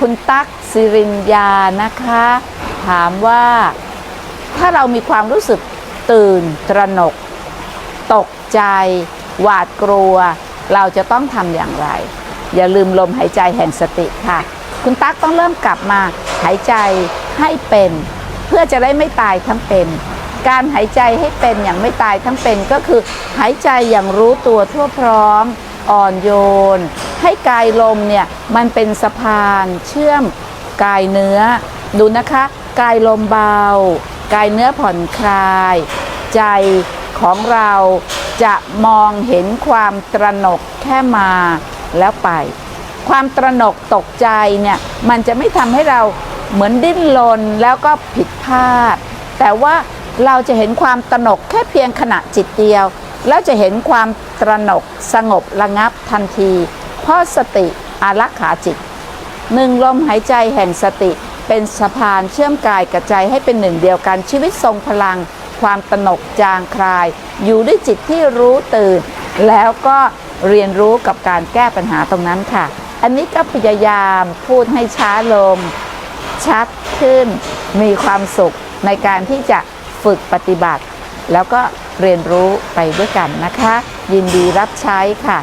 คุณตั๊กสิรินยานะคะ ถามว่าถ้าเรามีความรู้สึกตื่นตระหนก ตกใจ หวาดกลัว เราจะต้องทำอย่างไร อย่าลืมลมหายใจแห่งสติค่ะ คุณตั๊กต้องเริ่มกลับมาหายใจให้เป็น เพื่อจะได้ไม่ตายทั้งเป็น การหายใจให้เป็นอย่างไม่ตายทั้งเป็นก็คือ หายใจอย่างรู้ตัวทั่วพร้อม อ่อนโยน ให้กายลมเนี่ยมันเป็นสะพานเชื่อมกายเนื้อ ดูนะคะ กายลมเบา กายเนื้อผ่อนคลาย ใจของเราจะมองเห็นความตระหนกแค่มาแล้วไป ความตระหนกตกใจเนี่ยมันจะไม่ทำให้เราเหมือนดิ้นรนแล้วก็ผิดพลาด แต่ว่าเราจะเห็นความตระหนกแค่เพียงขณะจิตเดียว แล้วจะเห็นความตระหนกสงบระงับทันที เพราะสติอารักขาจิตหนึ่งลมหายใจแห่งสติเป็นสะพานเชื่อมกายกับใจให้เป็นหนึ่งเดียวกันชีวิตทรงพลัง ความตนกจางคลาย อยู่ด้วยจิตที่รู้ตื่น แล้วก็เรียนรู้กับการแก้ปัญหาตรงนั้นค่ะ อันนี้ก็พยายามพูดให้ช้าลง ชัดขึ้น มีความสุขในการที่จะฝึกปฏิบัติ แล้วก็เรียนรู้ไปด้วยกันนะคะ ยินดีรับใช้ค่ะ